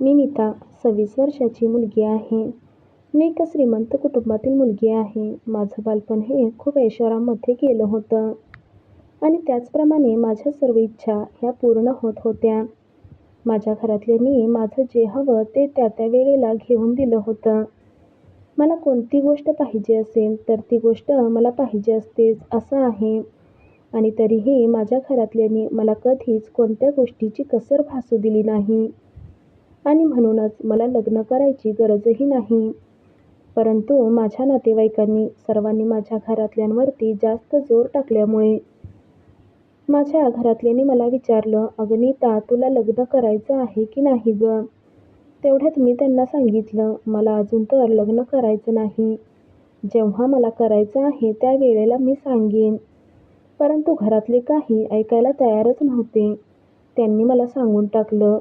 मी नीता सव्वीस वर्षाची मुलगी आहे. मी एका श्रीमंत कुटुंबातील मुलगी आहे. माझं बालपण हे खूप ऐशोआरामामध्ये गेलं होतं आणि त्याचप्रमाणे माझ्या सर्व इच्छा ह्या पूर्ण होत होत्या. माझ्या घरातल्यांनी माझं जे हवं ते त्या त्या वेळेला घेऊन दिलं होतं. मला कोणती गोष्ट पाहिजे असेल तर ती गोष्ट मला पाहिजे असतेच असं आहे आणि तरीही माझ्या घरातल्यांनी मला कधीच कोणत्या गोष्टीची कसर भासू दिली नाही आणि म्हणूनच मला लग्न करायची गरजही नाही. परंतु माझ्या नातेवाईकांनी सर्वांनी माझ्या घरातल्यांवरती जास्त जोर टाकल्यामुळे माझ्या घरातल्यांनी मला विचारलं, अगं तुला लग्न करायचं आहे की नाही गं? तेवढ्यात मी त्यांना सांगितलं, मला अजून तर लग्न करायचं नाही. जेव्हा मला करायचं आहे त्या वेळेला मी सांगेन. परंतु घरातले काही ऐकायला तयारच नव्हते. त्यांनी मला सांगून टाकलं,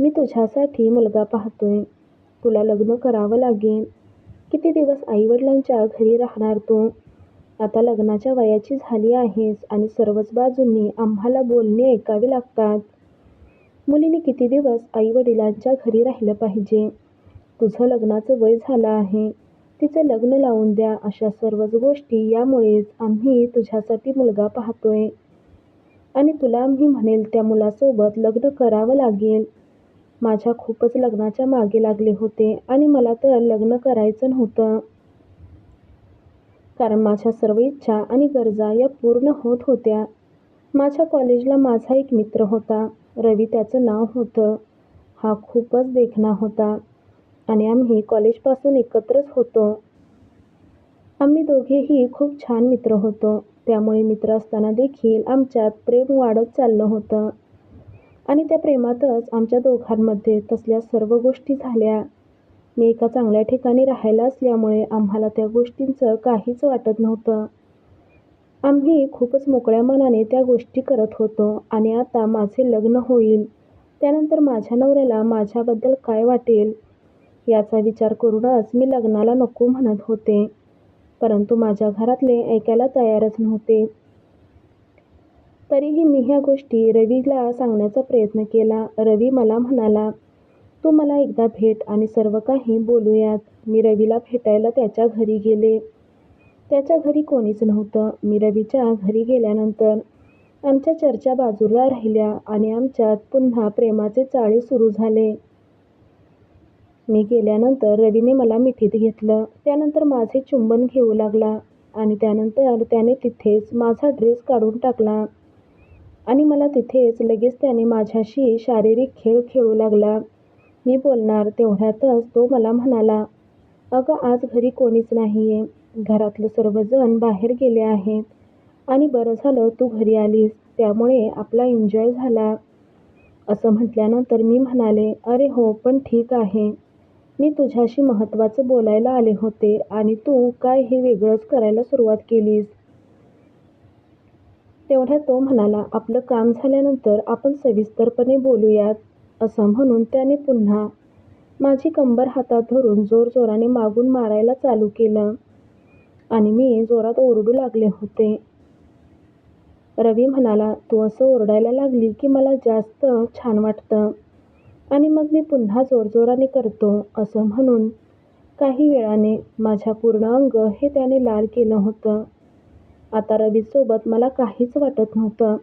मी तुझ्यासाठी मुलगा पाहतोय. तुला लग्न करावं लागेल. किती दिवस आईवडिलांच्या घरी राहणार तू? आता लग्नाच्या वयाची झाली आहेस आणि सर्वच बाजूंनी आम्हाला बोलणी ऐकावी लागतात. मुलीने किती दिवस आईवडिलांच्या घरी राहिलं पाहिजे? तुझं लग्नाचं वय झालं आहे. तिचं लग्न लावून द्या अशा सर्वच गोष्टी यामुळेच आम्ही तुझ्यासाठी मुलगा पाहतोय आणि तुला आम्ही म्हणेल त्या मुलासोबत लग्न करावं लागेल. माझ्या खूपच लग्नाच्या मागे लागले होते आणि मला तर लग्न करायचं नव्हतं. कारण माझ्या सर्व इच्छा आणि गरजा या पूर्ण होत होत्या. माझ्या कॉलेजला माझा एक मित्र होता. रवी त्याचं नाव होतं. हा खूपच देखणा होता आणि आम्ही कॉलेजपासून एकत्रच होतो. आम्ही दोघेही खूप छान मित्र होतो. त्यामुळे मित्र असताना देखील आमच्यात प्रेम वाढत चाललं होतं आणि त्या प्रेमातच आमच्या दोघांमध्ये तसल्या सर्व गोष्टी झाल्या. मी एका चांगल्या ठिकाणी राहायला असल्यामुळे आम्हाला त्या गोष्टींचं काहीच वाटत नव्हतं. आम्ही खूपच मोकळ्या मनाने त्या गोष्टी करत होतो आणि आता माझे लग्न होईल त्यानंतर माझ्या नवऱ्याला माझ्याबद्दल काय वाटेल याचा विचार करूनच मी लग्नाला नको म्हणत होते. परंतु माझ्या घरातले ऐकायला तयारच नव्हते. तरीही मी ह्या गोष्टी रवीला सांगण्याचा प्रयत्न केला. रवी मला म्हणाला, तू मला एकदा भेट आणि सर्व काही बोलूयात. मी रवीला भेटायला त्याच्या घरी गेले. त्याच्या घरी कोणीच नव्हतं. मी रवीच्या घरी गेल्यानंतर आमच्या चर्चा बाजूला राहिल्या आणि आमच्यात पुन्हा प्रेमाचे चाळे सुरू झाले. मी गेल्यानंतर रवीने मला मिठीत घेतलं. त्यानंतर माझे चुंबन घेऊ लागला आणि त्यानंतर त्याने तिथेच माझा ड्रेस काढून टाकला आणि मला तिथेच लगेच त्याने माझ्याशी शारीरिक खेळ खेळू लागला. मी बोलणार तेवढ्यातच तो मला म्हणाला, अगं आज घरी कोणीच नाही आहे घरातलं सर्वजण बाहेर गेले आहेत आणि बरं झालं तू घरी आलीस त्यामुळे आपला एन्जॉय झाला. असं म्हटल्यानंतर मी म्हणाले, अरे हो पण ठीक आहे. मी तुझ्याशी महत्त्वाचं बोलायला आले होते आणि तू काय हे वेगळंच करायला सुरुवात केलीस. तेवढ्यात तो म्हणाला, आपलं काम झाल्यानंतर आपण सविस्तरपणे बोलूयात. असं म्हणून त्याने पुन्हा माझी कंबर हातात धरून जोरजोराने मागून मारायला चालू केलं आणि मी जोरात ओरडू लागले होते. रवी म्हणाला, तू असं ओरडायला लागली की मला जास्त छान वाटतं आणि मग मी पुन्हा जोरजोराने करतो. असं म्हणून काही वेळाने माझ्या पूर्ण अंग हे त्याने लाल केलं होतं. आता रवीसोबत मला काहीच वाटत नव्हतं.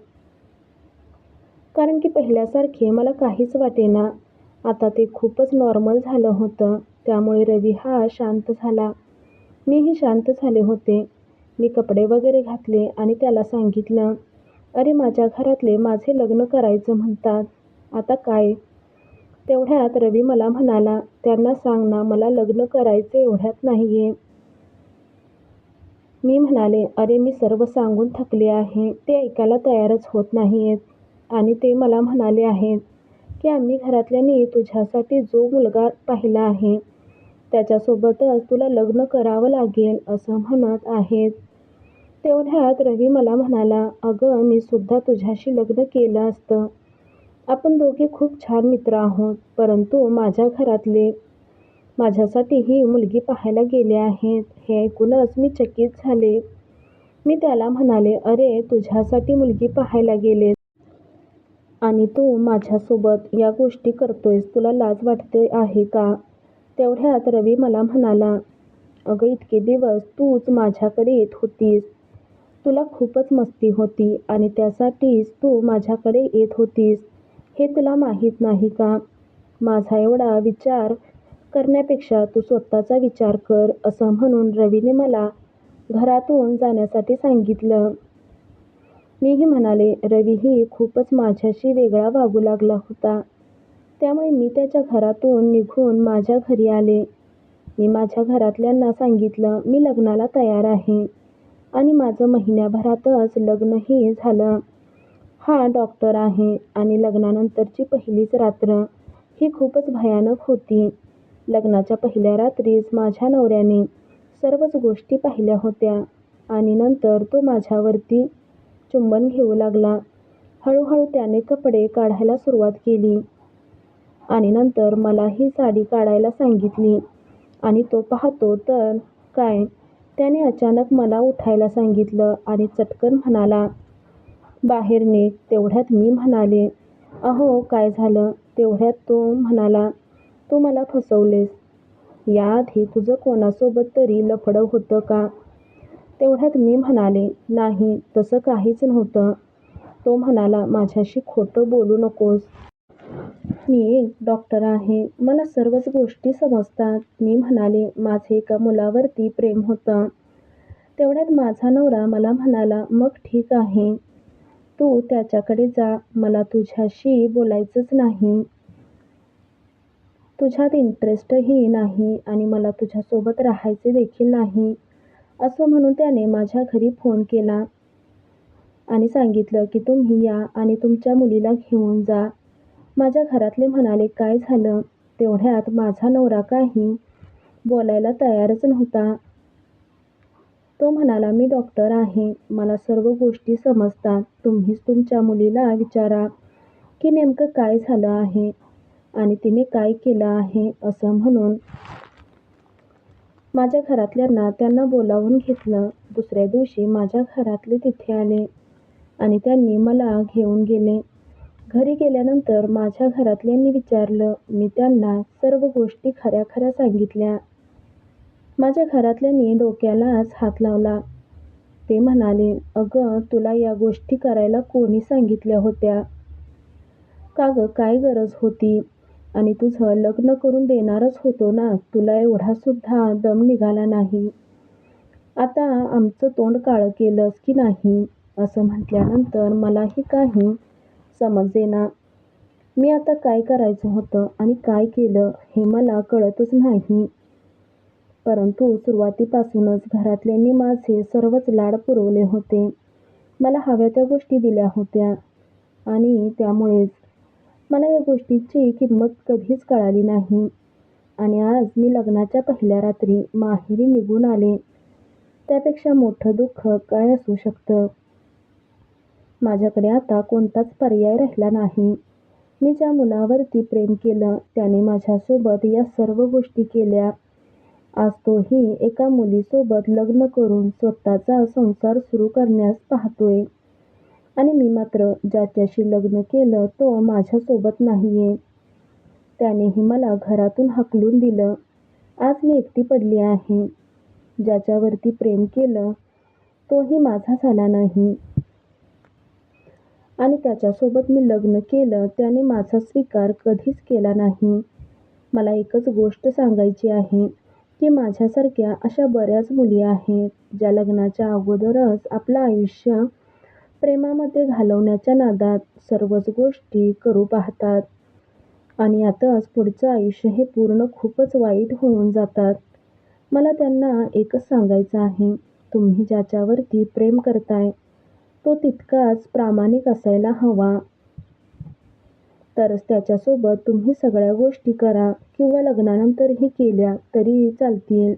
कारण की पहिल्यासारखे मला काहीच वाटेना. आता ते खूपच नॉर्मल झालं होतं. त्यामुळे रवी हा शांत झाला. मीही शांत झाले होते. मी कपडे वगैरे घातले आणि त्याला सांगितलं, अरे माझ्या घरातले माझे लग्न करायचं म्हणतात. आता काय? तेवढ्यात रवी मला म्हणाला, त्यांना सांग ना मला लग्न करायचं एवढ्यात नाही आहे मी म्हणाले, अरे मी सर्व सांगून थकले आहे. ते ऐकायला तयारच होत नाहीयेत आणि ते मला म्हणाले आहेत की आम्ही घरातल्यांनी तुझ्यासाठी जो मुलगा पाहिला आहे त्याच्यासोबतच तुला लग्न करावं लागेल असं म्हणत आहेत. तेवढ्यात रवी मला म्हणाला, अगं मी सुद्धा तुझ्याशी लग्न केलं असतं. आपण दोघे खूप छान मित्र आहोत. परंतु माझ्या घरातले माझ्यासाठी ही मुलगी पाहायला गेले आहेत. हे ऐकूनच मी चकित झाले. मी त्याला म्हणाले, अरे तुझ्यासाठी मुलगी पाहायला गेलेत. आणि तू माझ्यासोबत या गोष्टी करतोयस तुला लाज वाटते आहे का तेवढ्यात रवी मला म्हणाला अगं इतके दिवस तूच माझ्याकडे येत होतीस तुला खूपच मस्ती होती आणि त्यासाठीच तू माझ्याकडे येत होतीस हे तुला माहीत नाही का माझा एवढा विचार करण्यापेक्षा तू स्वतःचा विचार कर असं म्हणून रवीने मला घरातून जाण्यासाठी सांगितलं. मीही म्हणाले रवीही खूपच माझ्याशी वेगळा वागू लागला होता. त्यामुळे मी त्याच्या घरातून निघून माझ्या घरी आले. मी माझ्या घरातल्यांना सांगितलं मी लग्नाला तयार आहे. आणि माझं महिन्याभरातच लग्नही झालं. हा डॉक्टर आहे आणि लग्नानंतरची पहिलीच रात्र. ही खूपच भयानक होती. लग्नाच्या पहिल्या रात्रीच माझ्या नवऱ्याने सर्वच गोष्टी पाहिल्या होत्या. आणि नंतर तो माझ्यावरती चुंबन घेऊ लागला. हळूहळू त्याने कपडे काढायला सुरुवात केली. आणि नंतर मला ही साडी काढायला सांगितली. आणि तो पाहतो तर काय? त्याने अचानक मला उठायला सांगितलं आणि चटकन म्हणाला बाहेर निघ तेवढ्यात मी म्हणाले अहो काय झालं? तेवढ्यात तो म्हणाला तू मला फसवलेस. याआधी तुझं कोणासोबत तरी लफडं होतं का? तेवढ्यात मी म्हणाले नाही तसं काहीच नव्हतं तो म्हणाला माझ्याशी खोटं बोलू नकोस. मी एक डॉक्टर आहे. मला सर्वच गोष्टी समजतात मी म्हणाले माझे एका मुलावरती प्रेम होतं तेवढ्यात माझा नवरा मला म्हणाला मग ठीक आहे. तू त्याच्याकडे जा. मला तुझ्याशी बोलायचंच नाही. तुझ्यात इंटरेस्टही नाही आणि मला तुझ्यासोबत राहायचे देखील नाही असं म्हणून त्याने माझ्या घरी फोन केला आणि सांगितलं की तुम्ही या आणि तुमच्या मुलीला घेऊन जा. माझ्या घरातले म्हणाले काय झालं? तेवढ्यात माझा नवरा काही बोलायला तयारच नव्हता. तो म्हणाला मी डॉक्टर आहे. मला सर्व गोष्टी समजतात. तुम्हीच तुमच्या मुलीला विचारा की नेमकं काय झालं आहे? आणि तिने काय केलं आहे असं म्हणून माझ्या घरातल्यांना त्यांना बोलावून घेतलं. दुसऱ्या दिवशी माझ्या घरातले तिथे आले आणि त्यांनी मला घेऊन गेले. घरी गेल्यानंतर माझ्या घरातल्यांनी विचारलं मी त्यांना सर्व गोष्टी खऱ्या खऱ्या सांगितल्या. माझ्या घरातल्यांनी डोक्यालाच हात लावला. ते म्हणाले अगं तुला या गोष्टी करायला कोणी सांगितल्या होत्या? का गं काय गरज होती? आणि तुझं लग्न करून देणारच होतो ना. तुला एवढासुद्धा दम निघाला नाही. आता आमचं तोंड काळं केलंस की नाही? असं म्हटल्यानंतर मलाही काही समजेना मी आता काय करायचं होतं आणि काय केलं हे मला कळतच नाही. परंतु सुरुवातीपासूनच घरातल्यांनी माझे सर्वच लाड पुरवले होते. मला हव्या त्या गोष्टी दिल्या होत्या आणि त्यामुळेच मला या गोष्टीची किंमत कधीच कळाली नाही. आणि आज मी लग्नाच्या पहिल्या रात्री माहेरी निघून आले. त्यापेक्षा मोठं दुःख काय असू शकतं? माझ्याकडे आता कोणताच पर्याय राहिला नाही. मी ज्या मुलावरती प्रेम केलं त्याने माझ्यासोबत या सर्व गोष्टी केल्या. आज तोही एका मुलीसोबत लग्न करून स्वतःचा संसार सुरू करण्यास पाहतोय. आणि मी मात्र ज्याच्याशी लग्न केलं तो माझ्यासोबत नाहीये. त्यानेही मला घरातून हकलून दिलं. आज मी एकटी पडली आहे. ज्याच्यावरती प्रेम केलं तोही माझा झाला नाही. आणि त्याच्यासोबत मी लग्न केलं त्याने माझा स्वीकार कधीच केला नाही. मला एकच गोष्ट सांगायची आहे की माझ्यासारख्या अशा बऱ्याच मुली आहेत ज्या लग्नाच्या अगोदरच आपलं आयुष्य प्रेमामध्ये घालवण्याच्या नादात सर्वच गोष्टी करू पाहतात. आणि यातच पुढचं आयुष्य हे पूर्ण खूपच वाईट होऊन जातात. मला त्यांना एकच सांगायचं आहे तुम्ही ज्याच्यावरती प्रेम करताय तो तितकाच प्रामाणिक असायला हवा. तरच त्याच्यासोबत तुम्ही सगळ्या गोष्टी करा किंवा लग्नानंतरही केल्या तरी चालतील.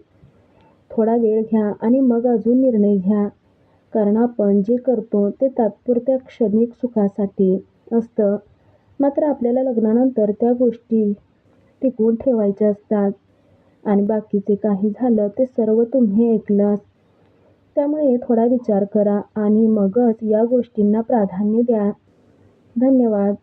थोडा वेळ घ्या आणि मग अजून निर्णय घ्या. कारण आपण जे करतो ते तात्पुरत्या क्षणिक सुखासाठी असतं. मात्र आपल्याला लग्नानंतर त्या गोष्टी टिकवून ठेवायच्या असतात. आणि बाकीचे काही झालं ते सर्व तुम्ही ऐकलं त्यामुळे थोडा विचार करा आणि मगच या गोष्टींना प्राधान्य द्या. धन्यवाद.